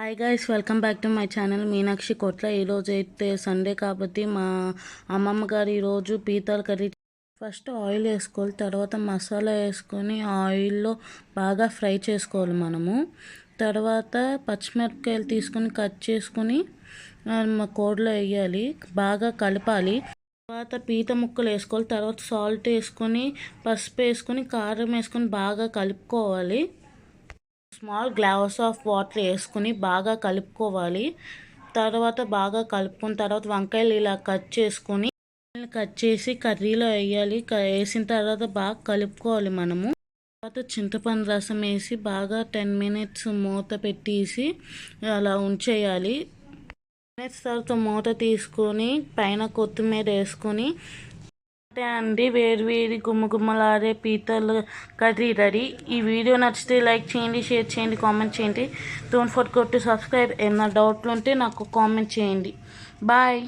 Hi guys welcome back to my channel Meenakshi Kotla ఈరోజు అయితే Sunday కాబట్టి మా అమ్మమ్మ గారు ఈరోజు పీతల కర్రీ ఫస్ట్ ఆయిల్ వేసుకోవాలి తర్వాత మసాలా వేసుకొని ఆయిల్లో బాగా ఫ్రై చేసుకోవాలి మనము. తర్వాత పచ్చిమిరపకాయలు తీసుకొని కట్ చేసుకొని మా కోడిలో వేయాలి బాగా కలపాలి. తర్వాత పీత ముక్కలు వేసుకోవాలి తర్వాత సాల్ట్ వేసుకొని పసుపు వేసుకొని కారం వేసుకొని బాగా కలుపుకోవాలి. స్మాల్ గ్లాస్ ఆఫ్ వాటర్ వేసుకుని బాగా కలుపుకోవాలి. తర్వాత బాగా కలుపుకున్న తర్వాత వంకాయలు ఇలా కట్ చేసుకొని కట్ చేసి కర్రీలో వేయాలి. క- వేసిన తర్వాత బాగా కలుపుకోవాలి మనము. తర్వాత చింతపండు రసం వేసి బాగా టెన్ మినిట్స్ మూత పెట్టేసి అలా ఉంచేయాలి. మినిట్స్ తర్వాత మూత తీసుకొని పైన కొత్తిమీర వేసుకొని అంటే అండి వేరు వేరు గుమ్మ పీతలు కర్రీ రెడీ. ఈ వీడియో నచ్చితే లైక్ చేయండి షేర్ చేయండి కామెంట్ చేయండి. డోంట్ ఫోర్ టు సబ్స్క్రైబ్ ఏమైనా డౌట్లు ఉంటే నాకు కామెంట్ చేయండి. బాయ్